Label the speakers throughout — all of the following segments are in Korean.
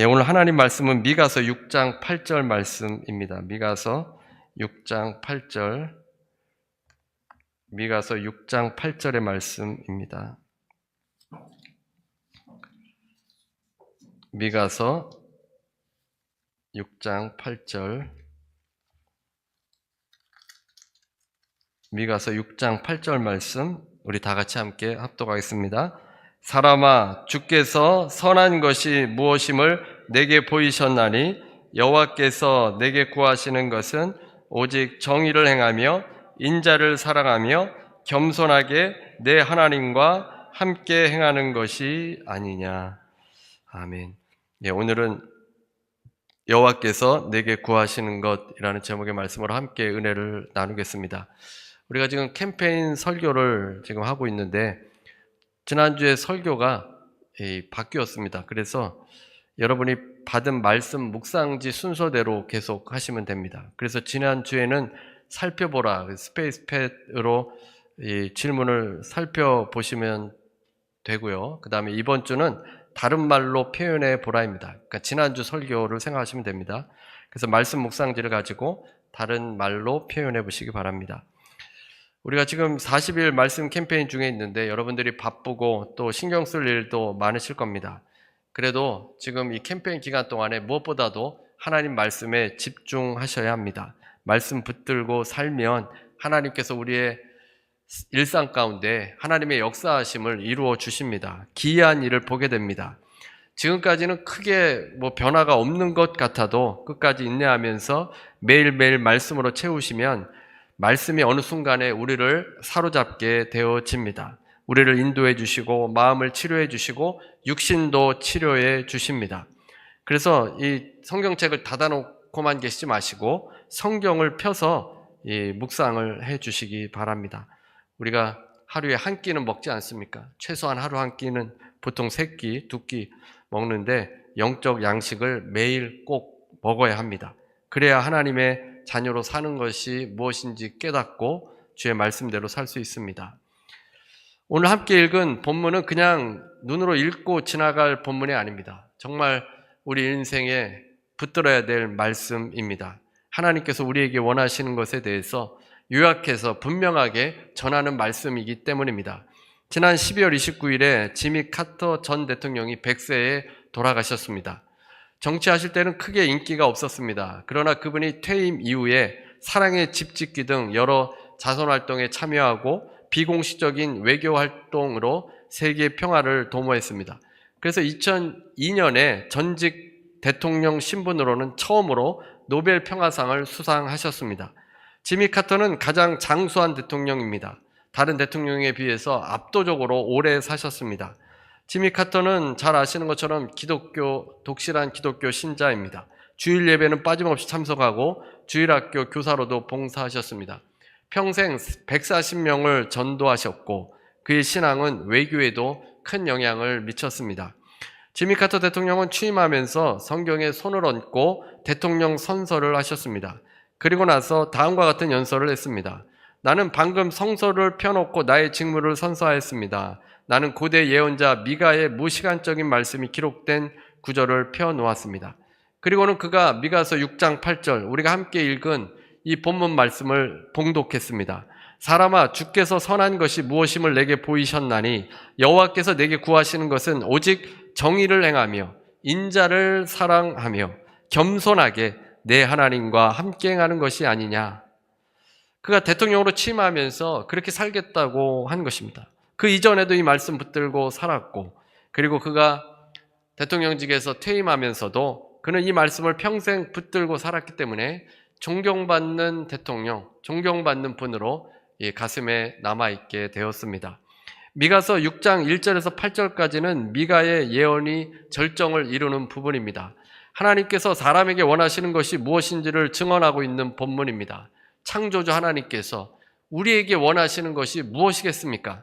Speaker 1: 예, 오늘 하나님 말씀은 미가서 6장 8절 말씀입니다. 미가서 6장 8절 미가서 6장 8절의 말씀입니다. 미가서 6장 8절 미가서 6장 8절 말씀 우리 다 같이 함께 합독하겠습니다. 사람아 주께서 선한 것이 무엇임을 내게 보이셨나니 여호와께서 내게 구하시는 것은 오직 정의를 행하며 인자를 사랑하며 겸손하게 내 하나님과 함께 행하는 것이 아니냐. 아멘. 예, 오늘은 여호와께서 내게 구하시는 것이라는 제목의 말씀으로 함께 은혜를 나누겠습니다. 우리가 지금 캠페인 설교를 지금 하고 있는데 지난주에 설교가 바뀌었습니다. 그래서 여러분이 받은 말씀 묵상지 순서대로 계속 하시면 됩니다. 그래서 지난주에는 살펴보라 스페이스팻으로 질문을 살펴보시면 되고요. 그 다음에 이번 주는 다른 말로 표현해 보라입니다. 그러니까 지난주 설교를 생각하시면 됩니다. 그래서 말씀 묵상지를 가지고 다른 말로 표현해 보시기 바랍니다. 우리가 지금 40일 말씀 캠페인 중에 있는데 여러분들이 바쁘고 또 신경 쓸 일도 많으실 겁니다. 그래도 지금 이 캠페인 기간 동안에 무엇보다도 하나님 말씀에 집중하셔야 합니다. 말씀 붙들고 살면 하나님께서 우리의 일상 가운데 하나님의 역사하심을 이루어 주십니다. 기이한 일을 보게 됩니다. 지금까지는 크게 뭐 변화가 없는 것 같아도 끝까지 인내하면서 매일매일 말씀으로 채우시면 말씀이 어느 순간에 우리를 사로잡게 되어집니다. 우리를 인도해 주시고 마음을 치료해 주시고 육신도 치료해 주십니다. 그래서 이 성경책을 닫아놓고만 계시지 마시고 성경을 펴서 이 묵상을 해 주시기 바랍니다. 우리가 하루에 한 끼는 먹지 않습니까? 최소한 하루 한 끼는 보통 세 끼, 두 끼 먹는데 영적 양식을 매일 꼭 먹어야 합니다. 그래야 하나님의 자녀로 사는 것이 무엇인지 깨닫고 주의 말씀대로 살 수 있습니다. 오늘 함께 읽은 본문은 그냥 눈으로 읽고 지나갈 본문이 아닙니다. 정말 우리 인생에 붙들어야 될 말씀입니다. 하나님께서 우리에게 원하시는 것에 대해서 요약해서 분명하게 전하는 말씀이기 때문입니다. 지난 12월 29일에 지미 카터 전 대통령이 100세에 돌아가셨습니다. 정치하실 때는 크게 인기가 없었습니다. 그러나 그분이 퇴임 이후에 사랑의 집 짓기 등 여러 자선 활동에 참여하고 비공식적인 외교 활동으로 세계 평화를 도모했습니다. 그래서 2002년에 전직 대통령 신분으로는 처음으로 노벨 평화상을 수상하셨습니다. 지미 카터는 가장 장수한 대통령입니다. 다른 대통령에 비해서 압도적으로 오래 사셨습니다. 지미 카터는 잘 아시는 것처럼 기독교 독실한 기독교 신자입니다. 주일 예배는 빠짐없이 참석하고 주일학교 교사로도 봉사하셨습니다. 평생 140명을 전도하셨고 그의 신앙은 외교에도 큰 영향을 미쳤습니다. 지미 카터 대통령은 취임하면서 성경에 손을 얹고 대통령 선서를 하셨습니다. 그리고 나서 다음과 같은 연설을 했습니다. 나는 방금 성서를 펴놓고 나의 직무를 선서하였습니다. 나는 고대 예언자 미가의 무시간적인 말씀이 기록된 구절을 펴 놓았습니다. 그리고는 그가 미가서 6장 8절 우리가 함께 읽은 이 본문 말씀을 봉독했습니다. 사람아 주께서 선한 것이 무엇임을 내게 보이셨나니 여호와께서 내게 구하시는 것은 오직 정의를 행하며 인자를 사랑하며 겸손하게 내 하나님과 함께 행하는 것이 아니냐. 그가 대통령으로 취임하면서 그렇게 살겠다고 한 것입니다. 그 이전에도 이 말씀 붙들고 살았고 그리고 그가 대통령직에서 퇴임하면서도 그는 이 말씀을 평생 붙들고 살았기 때문에 존경받는 대통령, 존경받는 분으로 가슴에 남아있게 되었습니다. 미가서 6장 1절에서 8절까지는 미가의 예언이 절정을 이루는 부분입니다. 하나님께서 사람에게 원하시는 것이 무엇인지를 증언하고 있는 본문입니다. 창조주 하나님께서 우리에게 원하시는 것이 무엇이겠습니까?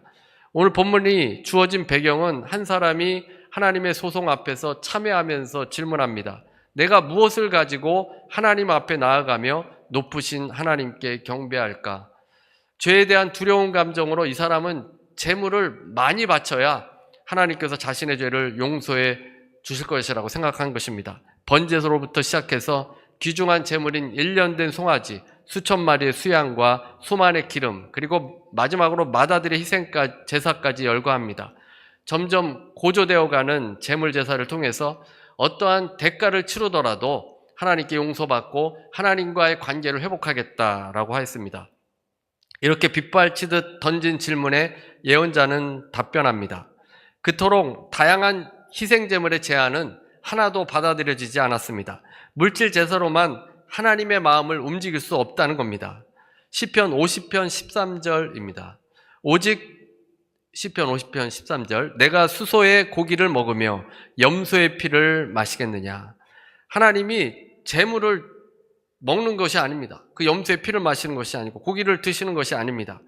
Speaker 1: 오늘 본문이 주어진 배경은 한 사람이 하나님의 소송 앞에서 참여하면서 질문합니다. 내가 무엇을 가지고 하나님 앞에 나아가며 높으신 하나님께 경배할까? 죄에 대한 두려운 감정으로 이 사람은 재물을 많이 바쳐야 하나님께서 자신의 죄를 용서해 주실 것이라고 생각한 것입니다. 번제서로부터 시작해서 귀중한 재물인 1년 된 송아지, 수천 마리의 수양과 수만의 기름, 그리고 마지막으로 마다들의 희생까지, 제사까지 열거합니다. 점점 고조되어가는 재물제사를 통해서 어떠한 대가를 치르더라도 하나님께 용서받고 하나님과의 관계를 회복하겠다라고 하였습니다. 이렇게 빗발치듯 던진 질문에 예언자는 답변합니다. 그토록 다양한 희생제물의 제안은 하나도 받아들여지지 않았습니다. 물질제사로만 하나님의 마음을 움직일 수 없다는 겁니다. 시편 50편 13절입니다. 오직 시편 50편 13절 내가 수소의 고기를 먹으며 염소의 피를 마시겠느냐. 하나님이 재물을 먹는 것이 아닙니다. 그 염소의 피를 마시는 것이 아니고 고기를 드시는 것이 아닙니다.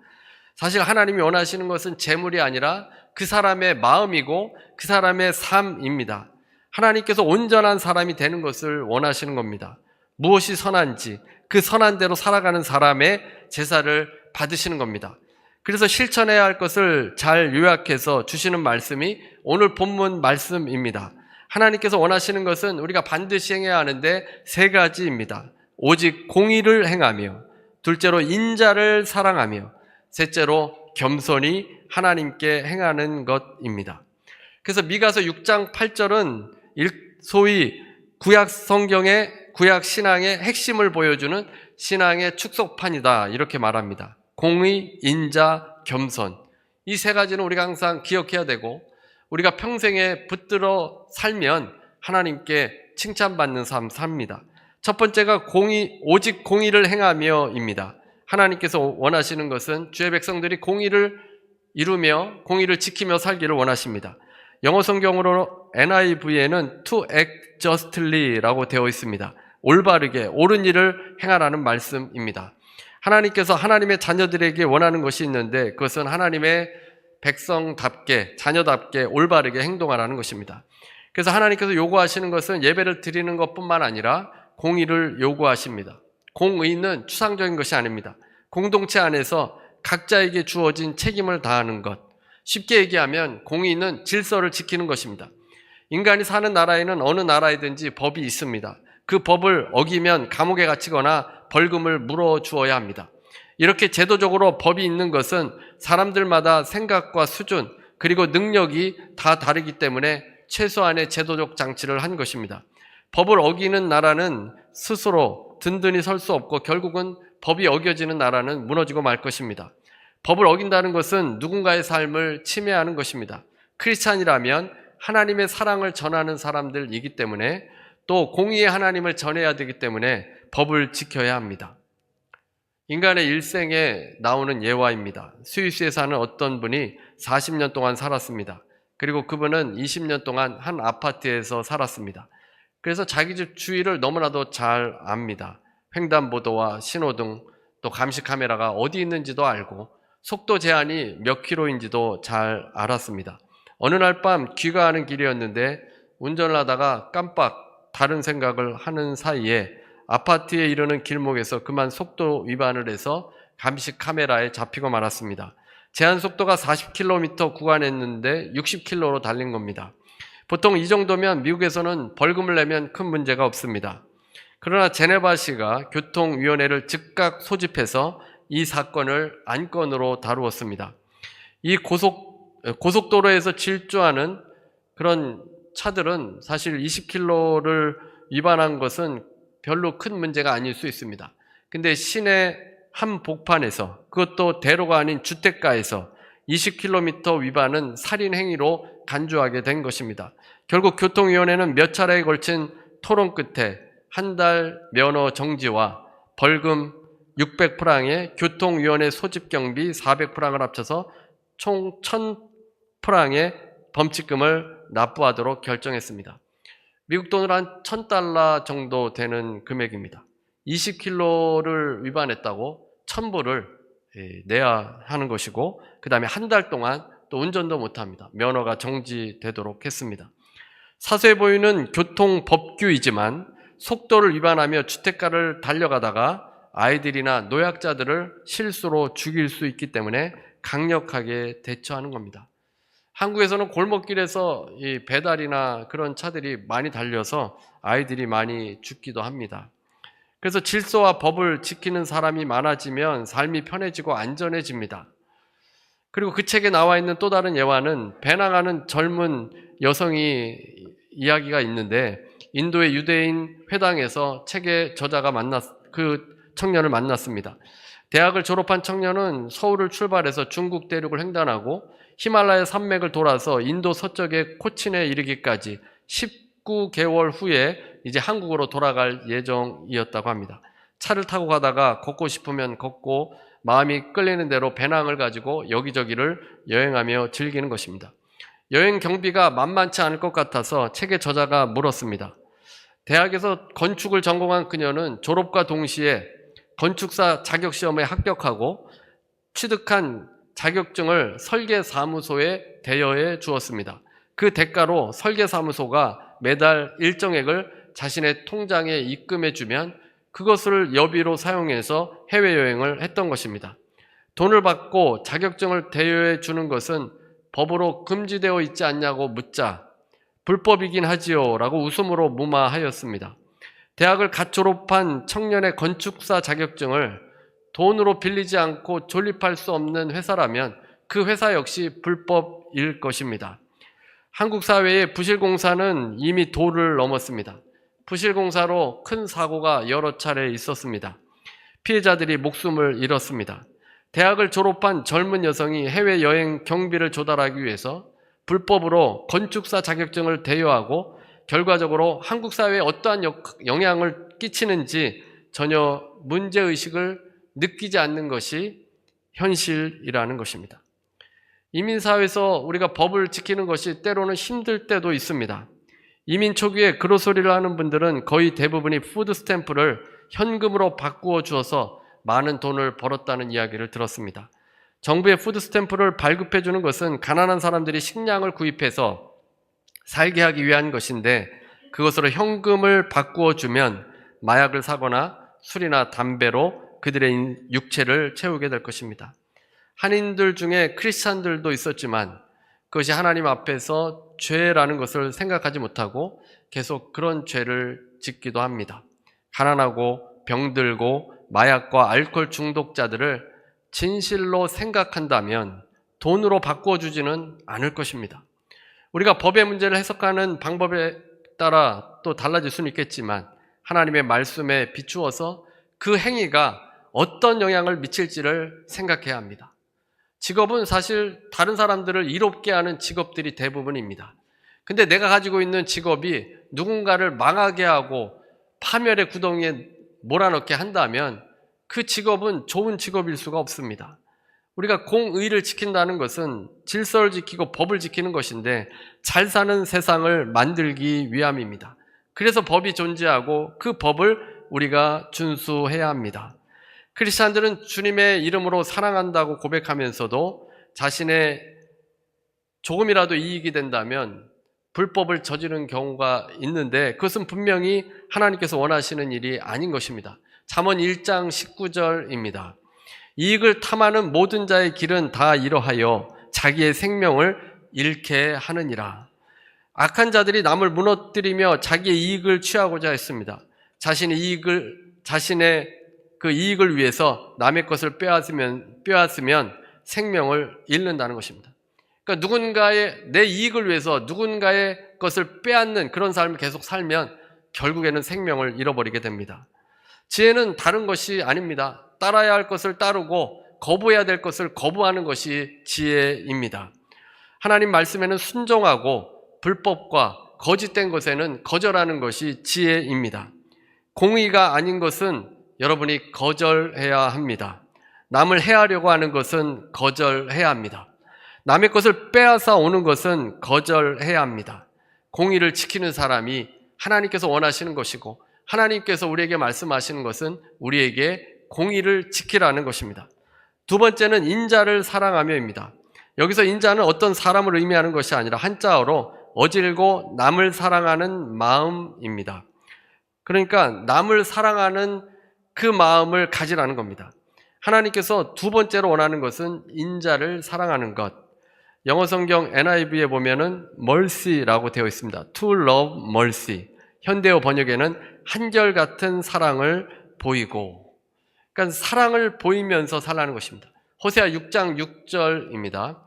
Speaker 1: 사실 하나님이 원하시는 것은 재물이 아니라 그 사람의 마음이고 그 사람의 삶입니다. 하나님께서 온전한 사람이 되는 것을 원하시는 겁니다. 무엇이 선한지 그 선한 대로 살아가는 사람의 제사를 받으시는 겁니다. 그래서 실천해야 할 것을 잘 요약해서 주시는 말씀이 오늘 본문 말씀입니다. 하나님께서 원하시는 것은 우리가 반드시 행해야 하는데 세 가지입니다. 오직 공의를 행하며, 둘째로 인자를 사랑하며, 셋째로 겸손히 하나님께 행하는 것입니다. 그래서 미가서 6장 8절은 소위 구약 성경의 구약 신앙의 핵심을 보여주는 신앙의 축소판이다 이렇게 말합니다. 공의, 인자, 겸손 이 세 가지는 우리가 항상 기억해야 되고 우리가 평생에 붙들어 살면 하나님께 칭찬받는 삶 삽니다. 첫 번째가 공의 오직 공의를 행하며입니다. 하나님께서 원하시는 것은 주의 백성들이 공의를 이루며 공의를 지키며 살기를 원하십니다. 영어 성경으로 NIV에는 to act justly라고 되어 있습니다. 올바르게 옳은 일을 행하라는 말씀입니다. 하나님께서 하나님의 자녀들에게 원하는 것이 있는데 그것은 하나님의 백성답게 자녀답게 올바르게 행동하라는 것입니다. 그래서 하나님께서 요구하시는 것은 예배를 드리는 것뿐만 아니라 공의를 요구하십니다. 공의는 추상적인 것이 아닙니다. 공동체 안에서 각자에게 주어진 책임을 다하는 것. 쉽게 얘기하면 공의는 질서를 지키는 것입니다. 인간이 사는 나라에는 어느 나라이든지 법이 있습니다. 그 법을 어기면 감옥에 갇히거나 벌금을 물어 주어야 합니다. 이렇게 제도적으로 법이 있는 것은 사람들마다 생각과 수준 그리고 능력이 다 다르기 때문에 최소한의 제도적 장치를 한 것입니다. 법을 어기는 나라는 스스로 든든히 설 수 없고 결국은 법이 어겨지는 나라는 무너지고 말 것입니다. 법을 어긴다는 것은 누군가의 삶을 침해하는 것입니다. 크리스찬이라면 하나님의 사랑을 전하는 사람들이기 때문에 또 공의의 하나님을 전해야 되기 때문에 법을 지켜야 합니다. 인간의 일생에 나오는 예화입니다. 스위스에 사는 어떤 분이 40년 동안 살았습니다. 그리고 그분은 20년 동안 한 아파트에서 살았습니다. 그래서 자기 집 주위를 너무나도 잘 압니다. 횡단보도와 신호등, 또 감시 카메라가 어디 있는지도 알고 속도 제한이 몇 킬로인지도 잘 알았습니다. 어느 날 밤 귀가하는 길이었는데 운전을 하다가 깜빡 다른 생각을 하는 사이에 아파트에 이르는 길목에서 그만 속도 위반을 해서 감시 카메라에 잡히고 말았습니다. 제한 속도가 40km 구간했는데 60km로 달린 겁니다. 보통 이 정도면 미국에서는 벌금을 내면 큰 문제가 없습니다. 그러나 제네바시가 교통위원회를 즉각 소집해서 이 사건을 안건으로 다루었습니다. 이 고속, 고속도로에서 질주하는 그런 차들은 사실 20km를 위반한 것은 별로 큰 문제가 아닐 수 있습니다. 근데 시내 한 복판에서 그것도 대로가 아닌 주택가에서 20km 위반은 살인 행위로 간주하게 된 것입니다. 결국 교통위원회는 몇 차례에 걸친 토론 끝에 한 달 면허 정지와 벌금 600프랑에 교통위원회 소집 경비 400프랑을 합쳐서 총 1000프랑의 범칙금을 납부하도록 결정했습니다. 미국 돈으로 한 1000달러 정도 되는 금액입니다. 20킬로를 위반했다고 1 0 0불을 내야 하는 것이고 그 다음에 한 달 동안 또 운전도 못합니다. 면허가 정지되도록 했습니다. 사소해 보이는 교통법규이지만 속도를 위반하며 주택가를 달려가다가 아이들이나 노약자들을 실수로 죽일 수 있기 때문에 강력하게 대처하는 겁니다. 한국에서는 골목길에서 배달이나 그런 차들이 많이 달려서 아이들이 많이 죽기도 합니다. 그래서 질서와 법을 지키는 사람이 많아지면 삶이 편해지고 안전해집니다. 그리고 그 책에 나와 있는 또 다른 예화는 배나가는 젊은 여성이 이야기가 있는데 인도의 유대인 회당에서 책의 저자가 만났 그 청년을 만났습니다. 대학을 졸업한 청년은 서울을 출발해서 중국 대륙을 횡단하고 히말라야 산맥을 돌아서 인도 서쪽의 코친에 이르기까지 19개월 후에 이제 한국으로 돌아갈 예정이었다고 합니다. 차를 타고 가다가 걷고 싶으면 걷고 마음이 끌리는 대로 배낭을 가지고 여기저기를 여행하며 즐기는 것입니다. 여행 경비가 만만치 않을 것 같아서 책의 저자가 물었습니다. 대학에서 건축을 전공한 그녀는 졸업과 동시에 건축사 자격시험에 합격하고 취득한 자격증을 설계사무소에 대여해 주었습니다. 그 대가로 설계사무소가 매달 일정액을 자신의 통장에 입금해 주면 그것을 여비로 사용해서 해외여행을 했던 것입니다. 돈을 받고 자격증을 대여해 주는 것은 법으로 금지되어 있지 않냐고 묻자 불법이긴 하지요 라고 웃음으로 무마하였습니다. 대학을 갓 졸업한 청년의 건축사 자격증을 돈으로 빌리지 않고 존립할 수 없는 회사라면 그 회사 역시 불법일 것입니다. 한국 사회의 부실공사는 이미 도를 넘었습니다. 부실공사로 큰 사고가 여러 차례 있었습니다. 피해자들이 목숨을 잃었습니다. 대학을 졸업한 젊은 여성이 해외여행 경비를 조달하기 위해서 불법으로 건축사 자격증을 대여하고 결과적으로 한국 사회에 어떠한 영향을 끼치는지 전혀 문제의식을 느끼지 않는 것이 현실이라는 것입니다. 이민사회에서 우리가 법을 지키는 것이 때로는 힘들 때도 있습니다. 이민 초기에 그로소리를 하는 분들은 거의 대부분이 푸드 스탬프를 현금으로 바꾸어 주어서 많은 돈을 벌었다는 이야기를 들었습니다. 정부의 푸드 스탬프를 발급해 주는 것은 가난한 사람들이 식량을 구입해서 살게 하기 위한 것인데 그것으로 현금을 바꾸어 주면 마약을 사거나 술이나 담배로 그들의 육체를 채우게 될 것입니다. 한인들 중에 크리스찬들도 있었지만 그것이 하나님 앞에서 죄라는 것을 생각하지 못하고 계속 그런 죄를 짓기도 합니다. 가난하고 병들고 마약과 알코올 중독자들을 진실로 생각한다면 돈으로 바꿔주지는 않을 것입니다. 우리가 법의 문제를 해석하는 방법에 따라 또 달라질 수는 있겠지만 하나님의 말씀에 비추어서 그 행위가 어떤 영향을 미칠지를 생각해야 합니다. 직업은 사실 다른 사람들을 이롭게 하는 직업들이 대부분입니다. 근데 내가 가지고 있는 직업이 누군가를 망하게 하고 파멸의 구덩이에 몰아넣게 한다면 그 직업은 좋은 직업일 수가 없습니다. 우리가 공의를 지킨다는 것은 질서를 지키고 법을 지키는 것인데 잘 사는 세상을 만들기 위함입니다. 그래서 법이 존재하고 그 법을 우리가 준수해야 합니다. 크리스찬들은 주님의 이름으로 사랑한다고 고백하면서도 자신의 조금이라도 이익이 된다면 불법을 저지른 경우가 있는데 그것은 분명히 하나님께서 원하시는 일이 아닌 것입니다. 잠언 1장 19절입니다. 이익을 탐하는 모든 자의 길은 다 이러하여 자기의 생명을 잃게 하느니라. 악한 자들이 남을 무너뜨리며 자기의 이익을 취하고자 했습니다. 자신의 이익을 자신의 그 이익을 위해서 남의 것을 빼앗으면, 빼앗으면 생명을 잃는다는 것입니다. 그러니까 누군가의, 내 이익을 위해서 누군가의 것을 빼앗는 그런 삶을 계속 살면 결국에는 생명을 잃어버리게 됩니다. 지혜는 다른 것이 아닙니다. 따라야 할 것을 따르고 거부해야 될 것을 거부하는 것이 지혜입니다. 하나님 말씀에는 순종하고 불법과 거짓된 것에는 거절하는 것이 지혜입니다. 공의가 아닌 것은 여러분이 거절해야 합니다. 남을 해하려고 하는 것은 거절해야 합니다. 남의 것을 빼앗아 오는 것은 거절해야 합니다. 공의를 지키는 사람이 하나님께서 원하시는 것이고 하나님께서 우리에게 말씀하시는 것은 우리에게 공의를 지키라는 것입니다. 두 번째는 인자를 사랑하며입니다. 여기서 인자는 어떤 사람을 의미하는 것이 아니라 한자어로 어질고 남을 사랑하는 마음입니다. 그러니까 남을 사랑하는 그 마음을 가지라는 겁니다. 하나님께서 두 번째로 원하는 것은 인자를 사랑하는 것. 영어 성경 NIV에 보면은 mercy라고 되어 있습니다. To love mercy. 현대어 번역에는 한결같은 사랑을 보이고. 그러니까 사랑을 보이면서 살라는 것입니다. 호세아 6장 6절입니다.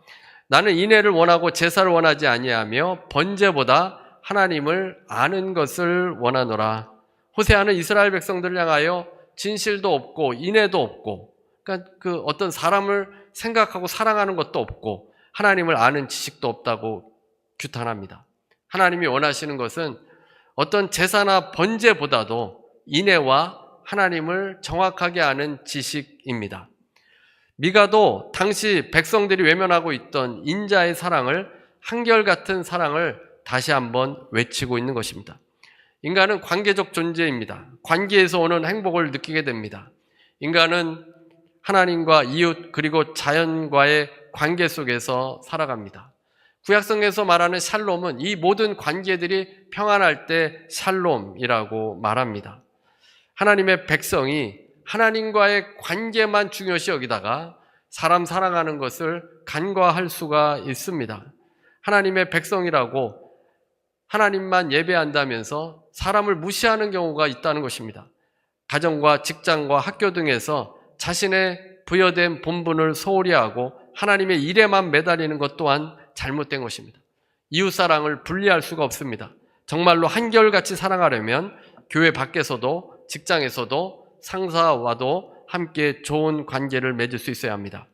Speaker 1: 나는 인애를 원하고 제사를 원하지 아니하며 번제보다 하나님을 아는 것을 원하노라. 호세아는 이스라엘 백성들을 향하여 진실도 없고 인애도 없고 그러니까 그 어떤 사람을 생각하고 사랑하는 것도 없고 하나님을 아는 지식도 없다고 규탄합니다. 하나님이 원하시는 것은 어떤 제사나 번제보다도 인애와 하나님을 정확하게 아는 지식입니다. 미가도 당시 백성들이 외면하고 있던 인자의 사랑을 한결같은 사랑을 다시 한번 외치고 있는 것입니다. 인간은 관계적 존재입니다. 관계에서 오는 행복을 느끼게 됩니다. 인간은 하나님과 이웃 그리고 자연과의 관계 속에서 살아갑니다. 구약성에서 말하는 샬롬은 이 모든 관계들이 평안할 때 샬롬이라고 말합니다. 하나님의 백성이 하나님과의 관계만 중요시 여기다가 사람 사랑하는 것을 간과할 수가 있습니다. 하나님의 백성이라고 하나님만 예배한다면서 사람을 무시하는 경우가 있다는 것입니다. 가정과 직장과 학교 등에서 자신의 부여된 본분을 소홀히 하고 하나님의 일에만 매달리는 것 또한 잘못된 것입니다. 이웃사랑을 분리할 수가 없습니다. 정말로 한결같이 사랑하려면 교회 밖에서도 직장에서도 상사와도 함께 좋은 관계를 맺을 수 있어야 합니다.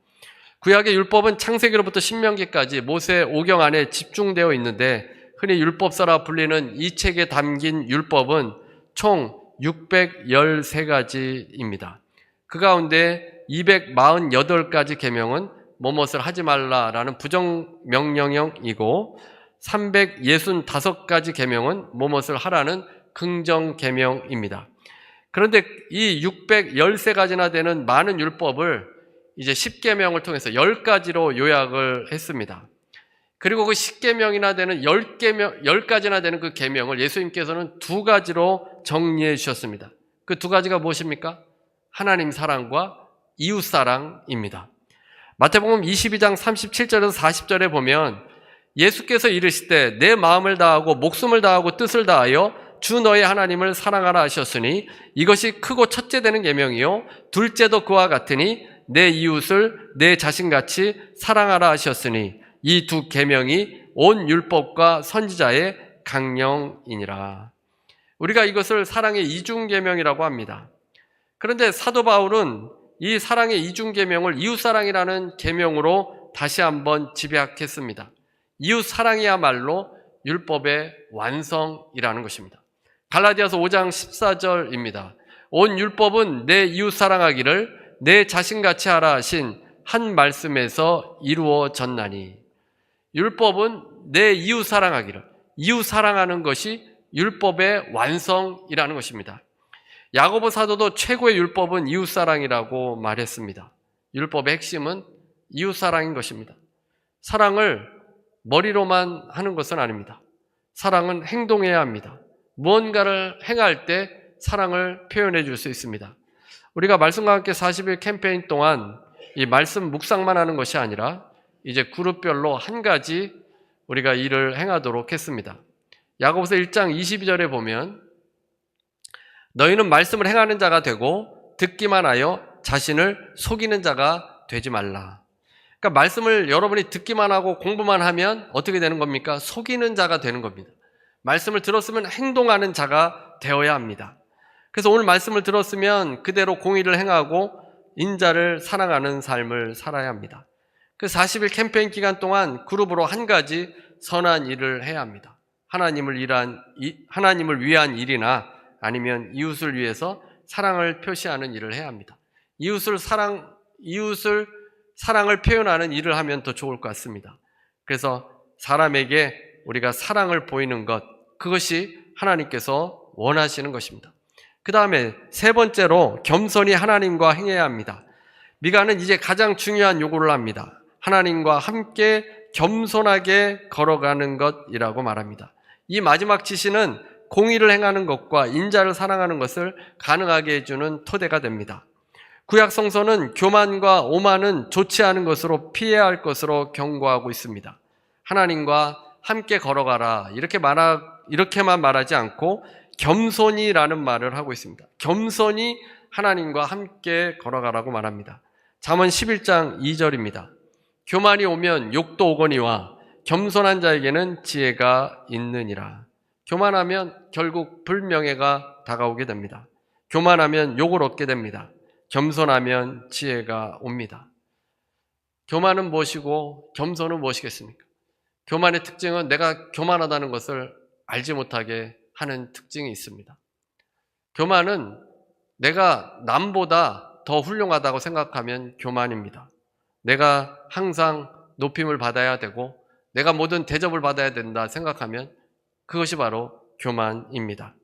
Speaker 1: 구약의 율법은 창세기로부터 신명기까지 모세 오경 안에 집중되어 있는데 흔히 율법사라 불리는 이 책에 담긴 율법은 총 613가지입니다. 그 가운데 248가지 계명은 뭐뭇을 하지 말라라는 부정 명령형이고 365가지 계명은 뭐뭇을 하라는 긍정 계명입니다. 그런데 이 613가지나 되는 많은 율법을 이제 10계명을 통해서 10가지로 요약을 했습니다. 그리고 그1 0개명이나 되는 1 0개명 10가지나 되는 그 계명을 예수님께서는 두 가지로 정리해 주셨습니다. 그 두 가지가 무엇입니까? 하나님 사랑과 이웃 사랑입니다. 마태복음 22장 37절에서 40절에 보면 예수께서 이르실 때 내 마음을 다하고 목숨을 다하고 뜻을 다하여 주 너의 하나님을 사랑하라 하셨으니 이것이 크고 첫째 되는 계명이요 둘째도 그와 같으니 내 이웃을 내 자신같이 사랑하라 하셨으니 이두 계명이 온 율법과 선지자의 강령이니라. 우리가 이것을 사랑의 이중 계명이라고 합니다. 그런데 사도 바울은 이 사랑의 이중 계명을 이웃 사랑이라는 계명으로 다시 한번 집약했습니다. 이웃 사랑이야말로 율법의 완성이라는 것입니다. 갈라디아서 5장 14절입니다. 온 율법은 내 이웃 사랑하기를 내 자신같이 하라 하신 한 말씀에서 이루어졌나니 율법은 내 이웃 사랑하기를 이웃 사랑하는 것이 율법의 완성이라는 것입니다. 야고보 사도도 최고의 율법은 이웃 사랑이라고 말했습니다. 율법의 핵심은 이웃 사랑인 것입니다. 사랑을 머리로만 하는 것은 아닙니다. 사랑은 행동해야 합니다. 무언가를 행할 때 사랑을 표현해 줄 수 있습니다. 우리가 말씀과 함께 40일 캠페인 동안 이 말씀 묵상만 하는 것이 아니라 이제 그룹별로 한 가지 우리가 일을 행하도록 했습니다. 야고보서 1장 22절에 보면 너희는 말씀을 행하는 자가 되고 듣기만 하여 자신을 속이는 자가 되지 말라. 그러니까 말씀을 여러분이 듣기만 하고 공부만 하면 어떻게 되는 겁니까? 속이는 자가 되는 겁니다. 말씀을 들었으면 행동하는 자가 되어야 합니다. 그래서 오늘 말씀을 들었으면 그대로 공의를 행하고 인자를 사랑하는 삶을 살아야 합니다. 그 40일 캠페인 기간 동안 그룹으로 한 가지 선한 일을 해야 합니다. 하나님을 일한, 하나님을 위한 일이나 아니면 이웃을 위해서 사랑을 표시하는 일을 해야 합니다. 이웃을 사랑, 이웃을 사랑을 표현하는 일을 하면 더 좋을 것 같습니다. 그래서 사람에게 우리가 사랑을 보이는 것, 그것이 하나님께서 원하시는 것입니다. 그 다음에 세 번째로 겸손히 하나님과 행해야 합니다. 미가는 이제 가장 중요한 요구를 합니다. 하나님과 함께 겸손하게 걸어가는 것이라고 말합니다. 이 마지막 지시는 공의를 행하는 것과 인자를 사랑하는 것을 가능하게 해주는 토대가 됩니다. 구약 성서는 교만과 오만은 좋지 않은 것으로 피해야 할 것으로 경고하고 있습니다. 하나님과 함께 걸어가라 이렇게 말하 이렇게만 말하지 않고 겸손이라는 말을 하고 있습니다. 겸손이 하나님과 함께 걸어가라고 말합니다. 잠언 11장 2절입니다. 교만이 오면 욕도 오거니와 겸손한 자에게는 지혜가 있느니라. 교만하면 결국 불명예가 다가오게 됩니다. 교만하면 욕을 얻게 됩니다. 겸손하면 지혜가 옵니다. 교만은 무엇이고 겸손은 무엇이겠습니까? 교만의 특징은 내가 교만하다는 것을 알지 못하게 하는 특징이 있습니다. 교만은 내가 남보다 더 훌륭하다고 생각하면 교만입니다. 내가 항상 높임을 받아야 되고 내가 모든 대접을 받아야 된다 생각하면 그것이 바로 교만입니다.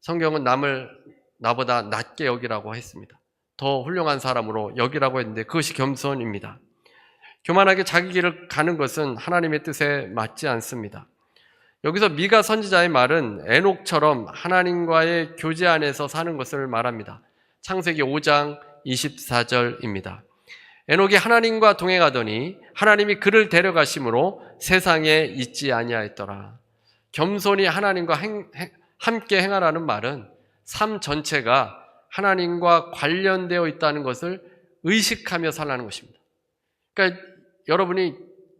Speaker 1: 성경은 남을 나보다 낮게 여기라고 했습니다. 더 훌륭한 사람으로 여기라고 했는데 그것이 겸손입니다. 교만하게 자기 길을 가는 것은 하나님의 뜻에 맞지 않습니다. 여기서 미가 선지자의 말은 에녹처럼 하나님과의 교제 안에서 사는 것을 말합니다. 창세기 5장 24절입니다. 에녹이 하나님과 동행하더니 하나님이 그를 데려가심으로 세상에 있지 아니하였더라. 겸손히 하나님과 행, 행, 함께 행하라는 말은 삶 전체가 하나님과 관련되어 있다는 것을 의식하며 살라는 것입니다. 그러니까 여러분이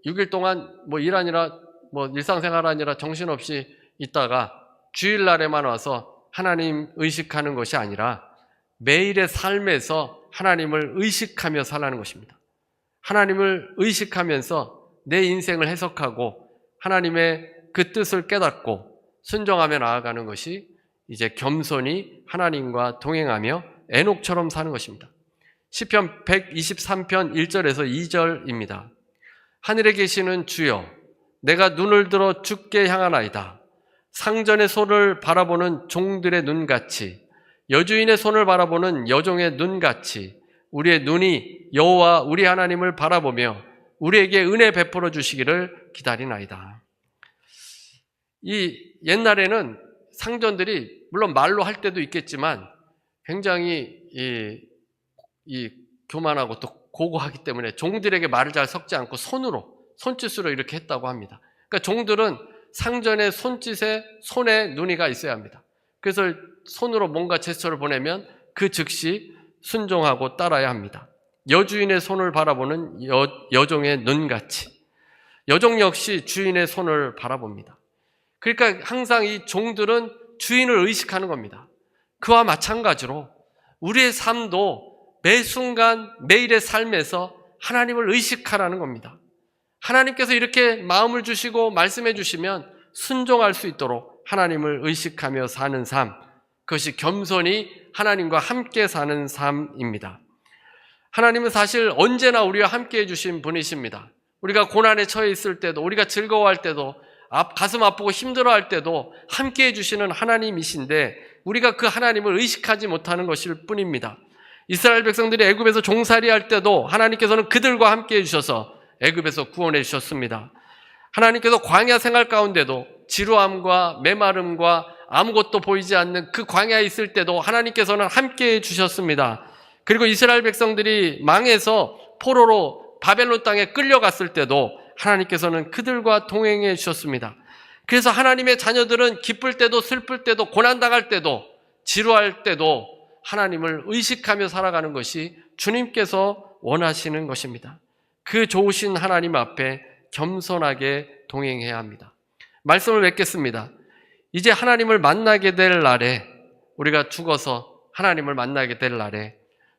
Speaker 1: 6일 동안 뭐 일하느라 뭐일상생활하니라 정신없이 있다가 주일날에만 와서 하나님 의식하는 것이 아니라 매일의 삶에서 하나님을 의식하며 살라는 것입니다. 하나님을 의식하면서 내 인생을 해석하고 하나님의 그 뜻을 깨닫고 순종하며 나아가는 것이 이제 겸손히 하나님과 동행하며 애녹처럼 사는 것입니다. 시편 123편 1절에서 2절입니다. 하늘에 계시는 주여 내가 눈을 들어 죽게 향하나이다. 상전의 소를 바라보는 종들의 눈같이 여주인의 손을 바라보는 여종의 눈같이 우리의 눈이 여호와 우리 하나님을 바라보며 우리에게 은혜 베풀어 주시기를 기다리나이다. 이 옛날에는 상전들이 물론 말로 할 때도 있겠지만 굉장히 이, 이 교만하고 또 고고하기 때문에 종들에게 말을 잘 섞지 않고 손으로 손짓으로 이렇게 했다고 합니다. 그러니까 종들은 상전의 손짓에 손에 눈이가 있어야 합니다. 그래서 손으로 뭔가 제스처를 보내면 그 즉시 순종하고 따라야 합니다. 여주인의 손을 바라보는 여, 여종의 눈같이 여종 역시 주인의 손을 바라봅니다. 그러니까 항상 이 종들은 주인을 의식하는 겁니다. 그와 마찬가지로 우리의 삶도 매 순간 매일의 삶에서 하나님을 의식하라는 겁니다. 하나님께서 이렇게 마음을 주시고 말씀해 주시면 순종할 수 있도록 하나님을 의식하며 사는 삶, 그것이 겸손히 하나님과 함께 사는 삶입니다. 하나님은 사실 언제나 우리와 함께 해주신 분이십니다. 우리가 고난에 처해 있을 때도, 우리가 즐거워할 때도, 가슴 아프고 힘들어할 때도 함께 해주시는 하나님이신데, 우리가 그 하나님을 의식하지 못하는 것일 뿐입니다. 이스라엘 백성들이 애굽에서 종살이 할 때도 하나님께서는 그들과 함께 해주셔서 애굽에서 구원해 주셨습니다. 하나님께서 광야 생활 가운데도 지루함과 메마름과 아무것도 보이지 않는 그 광야에 있을 때도 하나님께서는 함께 해 주셨습니다. 그리고 이스라엘 백성들이 망해서 포로로 바벨론 땅에 끌려갔을 때도 하나님께서는 그들과 동행해 주셨습니다. 그래서 하나님의 자녀들은 기쁠 때도 슬플 때도 고난당할 때도 지루할 때도 하나님을 의식하며 살아가는 것이 주님께서 원하시는 것입니다. 그 좋으신 하나님 앞에 겸손하게 동행해야 합니다. 말씀을 맺겠습니다. 이제 하나님을 만나게 될 날에 우리가 죽어서 하나님을 만나게 될 날에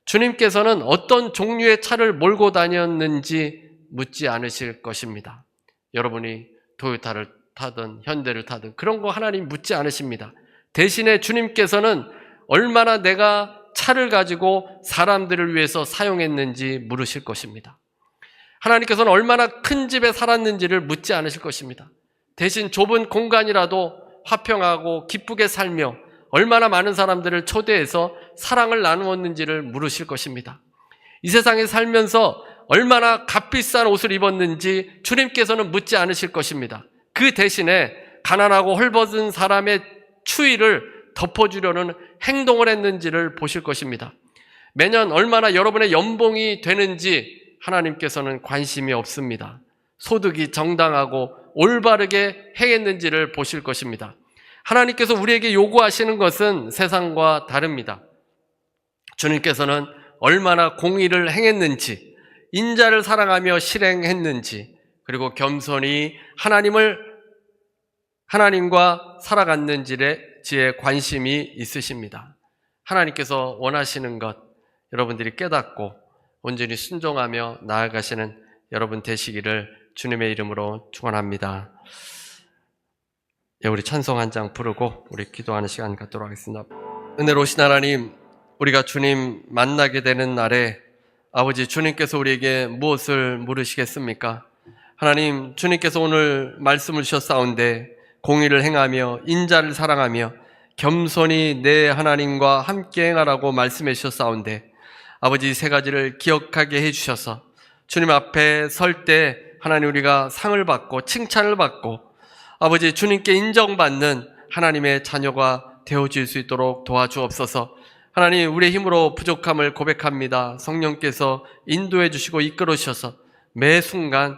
Speaker 1: 주님께서는 어떤 종류의 차를 몰고 다녔는지 묻지 않으실 것입니다. 여러분이 도요타를 타든 현대를 타든 그런 거 하나님 묻지 않으십니다. 대신에 주님께서는 얼마나 내가 차를 가지고 사람들을 위해서 사용했는지 물으실 것입니다. 하나님께서는 얼마나 큰 집에 살았는지를 묻지 않으실 것입니다. 대신 좁은 공간이라도 화평하고 기쁘게 살며 얼마나 많은 사람들을 초대해서 사랑을 나누었는지를 물으실 것입니다. 이 세상에 살면서 얼마나 값비싼 옷을 입었는지 주님께서는 묻지 않으실 것입니다. 그 대신에 가난하고 헐벗은 사람의 추위를 덮어주려는 행동을 했는지를 보실 것입니다. 매년 얼마나 여러분의 연봉이 되는지 하나님께서는 관심이 없습니다. 소득이 정당하고 올바르게 행했는지를 보실 것입니다. 하나님께서 우리에게 요구하시는 것은 세상과 다릅니다. 주님께서는 얼마나 공의를 행했는지, 인자를 사랑하며 실행했는지, 그리고 겸손히 하나님을 하나님과 살아갔는지에 관심이 있으십니다. 하나님께서 원하시는 것 여러분들이 깨닫고 온전히 순종하며 나아가시는 여러분 되시기를 주님의 이름으로 축원합니다. 예, 우리 찬송 한 장 부르고 우리 기도하는 시간 갖도록 하겠습니다. 은혜로신 하나님, 우리가 주님 만나게 되는 날에 아버지 주님께서 우리에게 무엇을 물으시겠습니까? 하나님, 주님께서 오늘 말씀을 주셨사온데 공의를 행하며 인자를 사랑하며 겸손히 내 하나님과 함께 행하라고 말씀해 주셨사온데 아버지 세 가지를 기억하게 해 주셔서 주님 앞에 설 때 하나님 우리가 상을 받고 칭찬을 받고 아버지 주님께 인정받는 하나님의 자녀가 되어질 수 있도록 도와주옵소서. 하나님 우리의 힘으로 부족함을 고백합니다. 성령께서 인도해 주시고 이끌어 주셔서 매 순간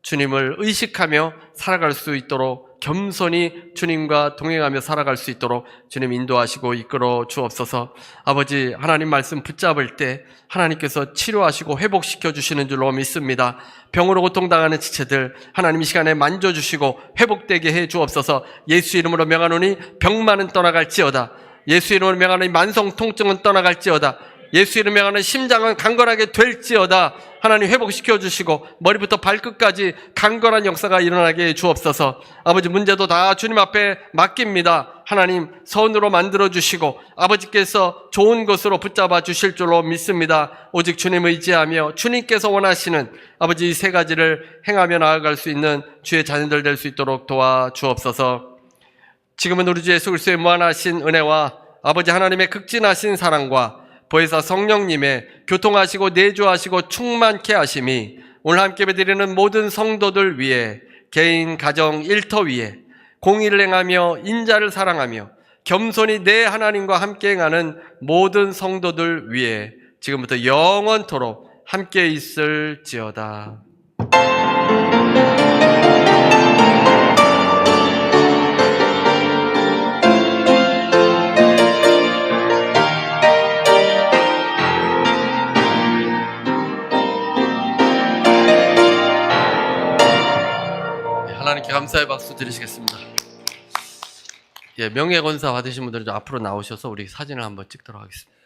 Speaker 1: 주님을 의식하며 살아갈 수 있도록 겸손히 주님과 동행하며 살아갈 수 있도록 주님 인도하시고 이끌어 주옵소서 아버지 하나님 말씀 붙잡을 때 하나님께서 치료하시고 회복시켜 주시는 줄로 믿습니다. 병으로 고통당하는 지체들 하나님 이 시간에 만져주시고 회복되게 해 주옵소서 예수 이름으로 명하노니 병만은 떠나갈지어다 예수 이름으로 명하노니 만성 통증은 떠나갈지어다 예수 이름에 관한 심장은 강건하게 될지어다. 하나님 회복시켜 주시고 머리부터 발끝까지 강건한 역사가 일어나게 주옵소서. 아버지 문제도 다 주님 앞에 맡깁니다. 하나님 선으로 만들어 주시고 아버지께서 좋은 것으로 붙잡아 주실 줄로 믿습니다. 오직 주님 의지하며 주님께서 원하시는 아버지 세 가지를 행하며 나아갈 수 있는 주의 자녀들 될 수 있도록 도와 주옵소서. 지금은 우리 주 예수 그리스의 무한하신 은혜와 아버지 하나님의 극진하신 사랑과 보혜사 성령님의 교통하시고 내주하시고 충만케 하심이 오늘 함께 드리는 모든 성도들 위해 개인, 가정, 일터 위에 공의를 행하며 인자를 사랑하며 겸손히 내 하나님과 함께 행하는 모든 성도들 위해 지금부터 영원토록 함께 있을지어다. 감사의 박수 드리시겠습니다. 예, 명예 건사 받으신 분들은 앞으로 나오셔서 우리 사진을 한번 찍도록 하겠습니다.